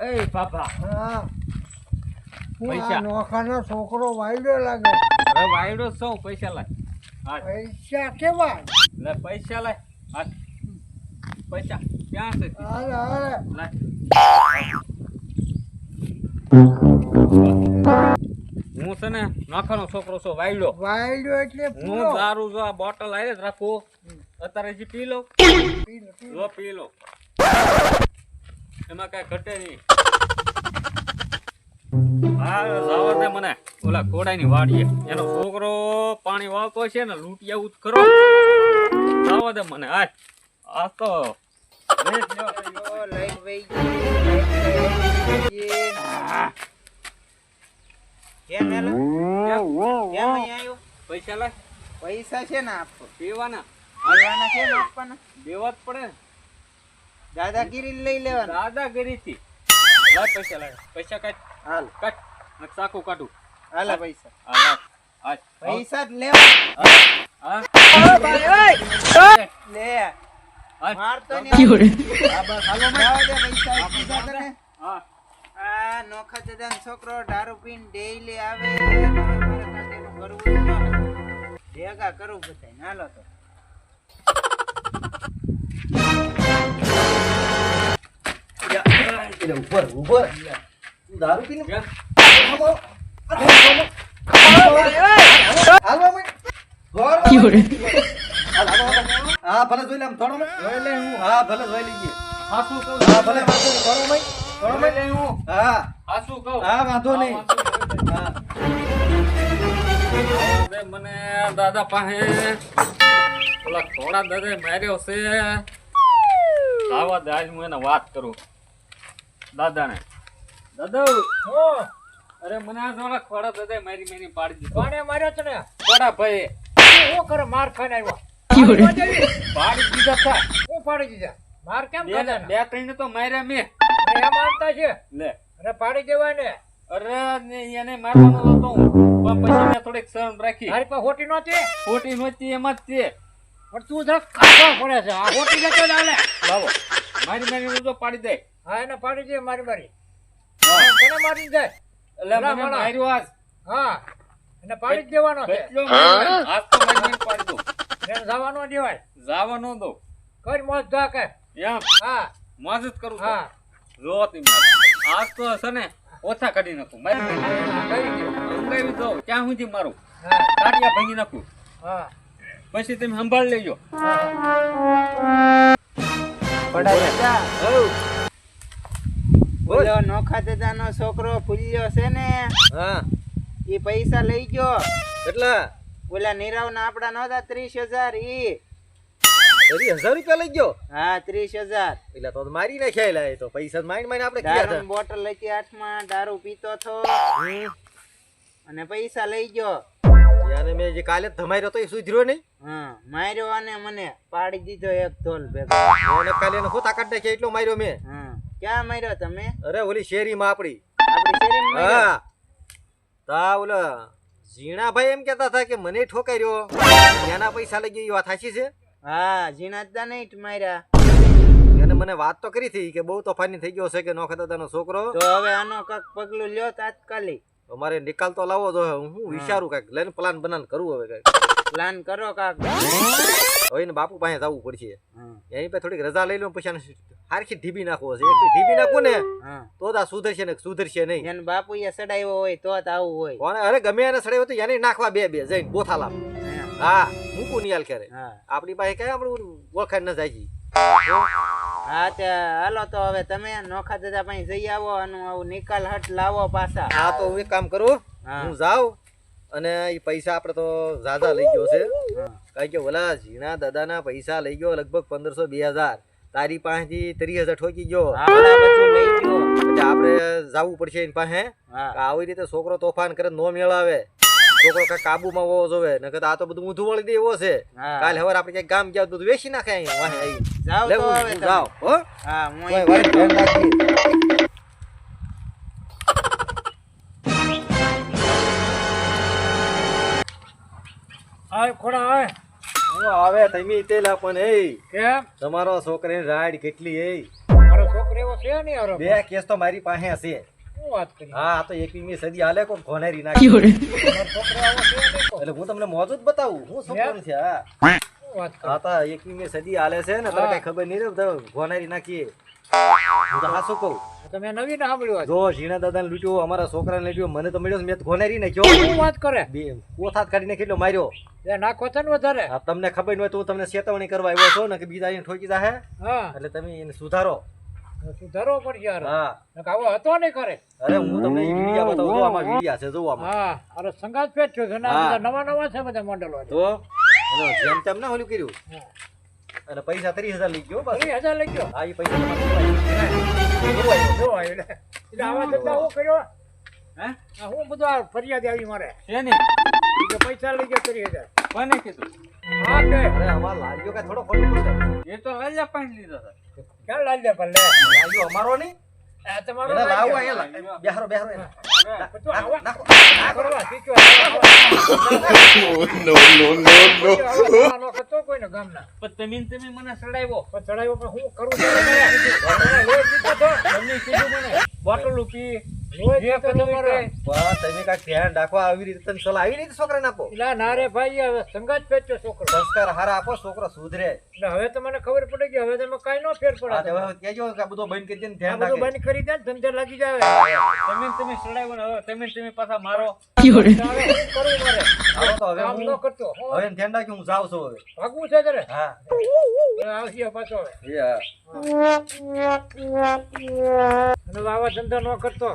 એ બાપા. હા. પૈસા. નોખાનો છોકરો વાયડો લાગે. હવે વાયડો સૌ પૈસા લાય. હા પૈસા કેવા? લે પૈસા લાય. હા પૈસા. ક્યાં છે? અરે અરે હું છે ને નાખાનો છોકરો છો વાયડો. વાયડો એટલે હું દારૂ જો આ બોટલ આવી જ રાખું. અત્યારે પી. લો. પી લો. એમાં કઈ ઘટે નહીં. હા મને. ઓલા ઘોડાની વાડીએ. એનો છોકરો પાણી છે ને કરો. જાવા દે મને આજ આ તો? પૈસા લાય. પૈસા છે ને આપો પીવાના લેવાના છે ને આપવાના? દેવા જ પડે ને. દાદાગીરી લઈ લેવાના. દાદાગીરીથી. લાય પૈસા લાય પૈસા કાઢ હાલ કાઢ હાલા પૈસા હાલ લાય પૈસા જ લેવા હા લે નહીં હા, બસ, હાલો, દે પૈસા તને હા આ નોખા દાદાનો છોકરો દારૂ પીન ડેઈલી આવે. ભેગા કરવું બધાય હાલો તો ઉપર ઉપર. દારૂ પીને. હા ભલે જોઈ થોડો. હું. હા ભલે જોઈ હાસુ કહું હા ભલે વાંધો નહીં. થોડો માં. થોડો જોઈ લે હું. હા. હાસુ કહું? હા વાંધો નહીં. હા, હા મને દાદા પાસે ઓલા થોડા દાદા માર્યો છે. આવા દાજ હું એને વાત કરું. દાદાને. દાદા હો, અરે મને આ જોડા ખોડા દાદા મારી મારી પાડી દીધો. કોણે માર્યો ને? ખોડા ભાઈ શું કરે? માર ખાઈને આવ્યો. પાડી દીધા હતા હું પાડી દીધા? માર કેમ બે ખાધા બે ત્રણ તો માર્યા મેં. અરે એમ મારતા છે? લે. અરે પાડી દેવાય ને. અરે ને એને મારવાનો હતો. હું પણ પછી મેં થોડીક શરમ રાખી. મારી પાસે હોટી નહોતી? હોટી નહોતી એમાં જ તે. પણ તું જરાક કાઢવા પડે છે. આ હોટી જતો ચાલે લાવો. મારી મારી તો પાડી દે. હા એને પાડી દે મારી મારી. કોને મારી દે? એટલે મને માર્યો આજ. હા એને પાડી જ દેવાનો છે. એટલો આજ. તો મારી પાડી દો એને જવાનો દેવાય. જવાનો દો કઈ મોજ જા કે એમ? હા. મોજ જ કરું હા. જો તમે આજ તો છે ને ઓછા કાઢી નાખું. મારી. અંગાવી દો. ક્યાં સુધી મારું? હા. કાટિયા ભાંગી નાખું. હા. પછી તમે સંભાળ લેજો. હઉ. બોલો. નોખા દાદાનો છોકરો ફૂલ્યો છે ને? હા. એ પૈસા લઈ ગયો. કેટલા? ઓલા નીરવના આપડા નહોતા ત્રીસ હજાર ઈ. હજી હજાર રૂપિયા લઈ ગયો? હા ત્રીસ હજાર. એટલે તો મારી નાખ્યા એ તો. પૈસા આપણે દારૂ બોટલ લઈ હાથમાં દારૂ પીતો અને પૈસા લઈ ગયો. મેં જે કાલે ધમાર્યો તો એ સુધર્યો નહીં? હા માર્યો અને મને પાડી દીધો એક ઢોલ ભેગો. કાલે એને હોતા કાઢ નાખ્યા એટલો માર્યો મેં. ક્યાં માર્યો તમે? અરે ઓલી શેરીમાં આપણી આપડી શેરીમાં? હા. તા ઓલા ઝીણાભાઈ એમ કહેતા હતા કે મને ઠોકાઈ એના પૈસા લઈ એ વાત સાચી છે? હા ઝીણાદા નહીં માર્યા. એને મને વાત તો કરી હતી કે બહુ તોફાની થઈ ગયો છે કે નોખા દાદાનો છોકરો. તો હવે આનો કક પગલું લ્યો તાત્કાલિક. અમારે મારે નિકાલ તો લાવો તો હું વિચારું કાંઈક? લઈને પ્લાન બનાન કરું હવે કાંઈક. પ્લાન કરો કાક. હવે બાપુ પાસે જવું પડશે. એની પાસે થોડીક રજા લઈ લઉં પછી આને હારખી ઢીબી નાખવો છે. એક ઢીબી નાખું ને તો તા આ સુધરશે ને સુધરશે નહીં. એને એ સડાયો હોય તો આવું હોય. કોને અરે ગમે એને સડાયો તો એને નાખવા બે બે જઈને બોથાલા હા. મૂકું નિયાલ કરે આપણી પાસે કઈ આપણું ઓળખાણ ન જાય હા તે હાલો તો હવે તમે નોખા દાદા પાસે જઈ આવો આનું આવું નિકાલ હટ લાવો પાછા. હા તો હું એક કામ કરું. હું. જાઉં અને એ પૈસા આપણે તો ઝાઝા લઈ ગયો છે. કારણ કે ઓલા ઝીણા દાદાના પૈસા લઈ ગયો લગભગ પંદરસો બે હજાર. તારી પાસેથી ત્રીસ હજાર ઠોકી ગયો. આપડા બધું લઈ ગયો. એટલે આપણે જવું પડશે એની પાસે. આવી રીતે છોકરો તોફાન કરે નો મેળાવે. છોકરો કાંઈ કાબુમાં હોવો જોવે. નકર તો આ તો બધું ઊંધું વળી દે એવો છે. કાલે હવે આપણે ક્યાંક ગામ ગયા બધું વેચી નાખે અહીંયા. અહીં. હું- હું. આય ખોડા આય. આવે તમે તેલા પણ એ. કેમ? તમારો છોકરાની રાઈડ કેટલી એ? મારો છોકરો એવો છે ને હારો. બે કેસ તો મારી પાસે હશે શું વાત કરી? હા તો એકવીસમી સદી હાલે કોક ઘોનેરી નાખી. એટલે હું તમને મોજું જ બતાવું. હું છોકરો છે હા? શું વાત કરી? હા તો એકવીસમી સદી હાલે છે ને તને કઈ ખબર નહીં રે ઘોનેરી નાખીએ. હું તો હાસું કહું? તમે નવી ના સાંભળ્યું જો ઝીણા દાદાને લૂટ્યો અમારા છોકરાને લૂટ્યો મને તો મળ્યો મેં ઘોનેરી નાખ્યો શું વાત કરે? બે કોથાત કાઢીને કેટલો માર્યો. એ નાખો છે ને વધારે. આ તમને ખબર ન હોય તો હું તમને ચેતવણી કરવા આવ્યો છો ને કે બીજા એને ઠોકી જાહે. હા. એટલે તમે એને સુધારો. સુધારો પડશે યાર. હા. આવો હતો નહીં કરે અરે હું તમને વિડિયા બતાવું જો આમાં વિડિયા છે જો આમાં. હા અરે સંગાત પેટ છે ને નવા નવા છે બધા મોડેલો તો? જેમ તેમ ના ઓલું કર્યું? અને પૈસા ત્રીસ હજાર લઈ ગયો બસ. ત્રીસ હજાર લઈ ગયો. હા એ પૈસા હું કર્યો હે આ બધું ફરિયાદ આવી મારે પૈસા લઈ ગયા ત્રીસ હજાર કોને કીધું હા કે અરે અમાર લાગ્યો કે થોડો ખોટું એ તો લાલ્યા પાંચ લીધો ક્યાં લાલ દે પણ લે? લાગ્યો અમારો નહીં? તમારો લાવો. અહીંયા બેહારો બેહારો એને. બોટલ પી તમે કાંઈક ધ્યાન રાખો આવી રીતે તને સલાહ આવી રીતે છોકરાને આપો. એલા ના રે ભાઈ હવે સંગાત પેચ્યો છોકરો. સંસ્કાર હારા આપો છોકરો સુધરે. એટલે હવે તો મને ખબર પડે કે હવે તમે કાંઈ નો ફેર પડે હવે કહેજો કે આ બધું બંધ કરી દે ધ્યાન બધું બંધ કરી દે ધંધે લાગી જાય. તમે તમે સડાવ્યો ને હવે તમે તમે પાછા મારો. હવે કામ ન કરતો. ધ્યાન રાખ્યું હું જાઉં છું હવે. ભાગવું છે તારે? હા. આવશે પાછો હવે. આવા ધંધા ન કરતો.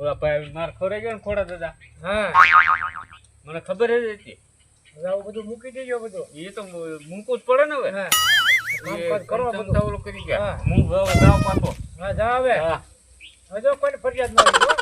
ઓલા ભાઈ માર ખોરાઈ ગયો ને ખોડા દાદા? હા. મને ખબર જ હતી. હવે આવું બધું મૂકી દેજો બધું. એ તો મૂકવું જ પડે ને હવે. હા. કરો બધું. કરી ગયા. હા. જાવ પાછો. હા જાવ હવે. હા. હવે જો કોઈને ફરિયાદ ન.